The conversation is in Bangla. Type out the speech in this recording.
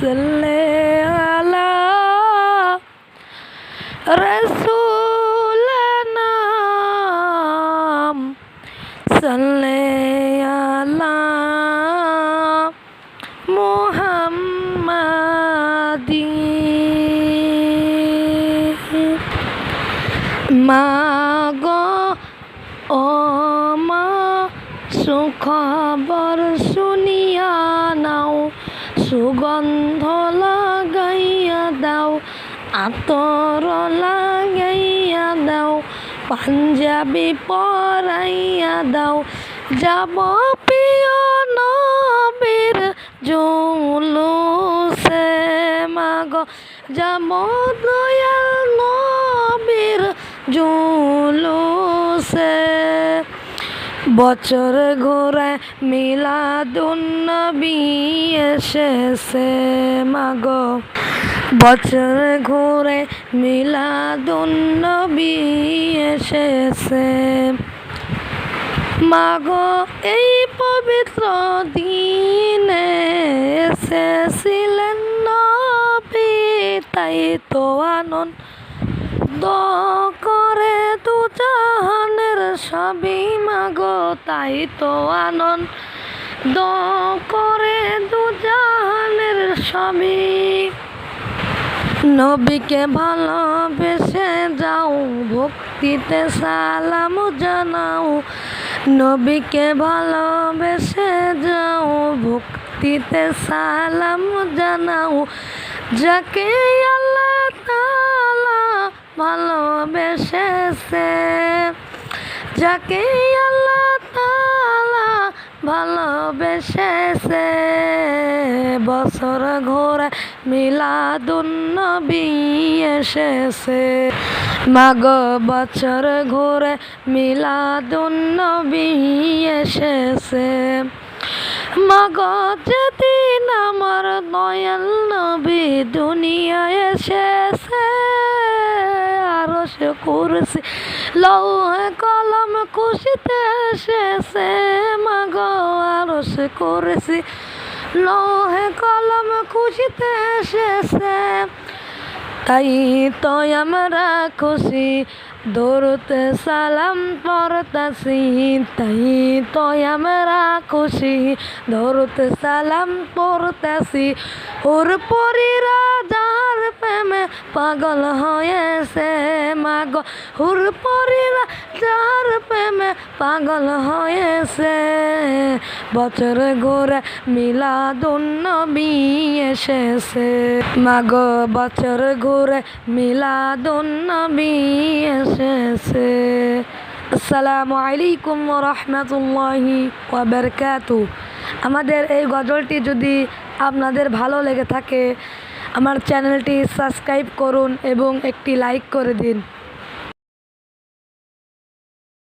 সাল্লে আলা রসুলনা সাল্লে আলা মুহাম্মাদি। মাগো ও মা সুখবর শুনিয়া সুগন্ধ লাগাইয়া দাও আতর লাগাইয়া দাও, পাঞ্জাবি পরাইয়া দাও। যাব প্রিয় নবীর জুলুসে, মাগো। যাব দয়াল নবীর জুলুসে। বছর ঘোরায় মিলাদুন্নবী এসেছে, মাগো। বছর ঘুরে মিলাদুন্নবী এসেছে, মাগো। এই পবিত্র দিনে এসেছিলেন নবী, তাই তো আনন্দ করে জাহানের সবই মাগো, তাই তো আনন্দ করে দু জাহানের সবই। নবীকে ভালোবেসে যাও, ভক্তিতে সালাম জানাও। নবীকে ভালোবেসে যাও, ভক্তিতে সালাম জানাও। যাকে আল্লাহ ভালোবেসেছে যাকে আল্লাহ তাআলা ভালোবেসেছে। বছর ঘোরে মিলাদুন্নবী এসেছে। মাগ বছর ঘোরে মিলাদুন্নবী এসেছে। মাগ যেদিন আমার দয়াল নবী দুনিয়ায় এসেছে আরও সে করছে লৌহে কলম খুশিতে এসেছে মাগ আরও সে করেছি লৌহে কলম খুশিতে এসেছে, তাই তো আমরা খুশি। দৌড়তে সালাম পড়তাছি, তাই তো আমরা খুশি। দৌড়তে সালাম পড়তাছি, ওর পরিরা যার পাগল হয়েছে মাগ। ওর পরিরা যার প্রেমে পাগল হয়েছে। বছর ঘুরে মিলাদুন্নবী এসেছে। মাগ, বছর ঘুরে মিলাদুন্নবী এসেছে। আসসালামু আলাইকুম রহমতুল্লাহি আমাদের এই গজলটি যদি আপনাদের ভালো লেগে থাকে আমার চ্যানেলটি সাবস্ক্রাইব করুন এবং একটি লাইক করে দিন।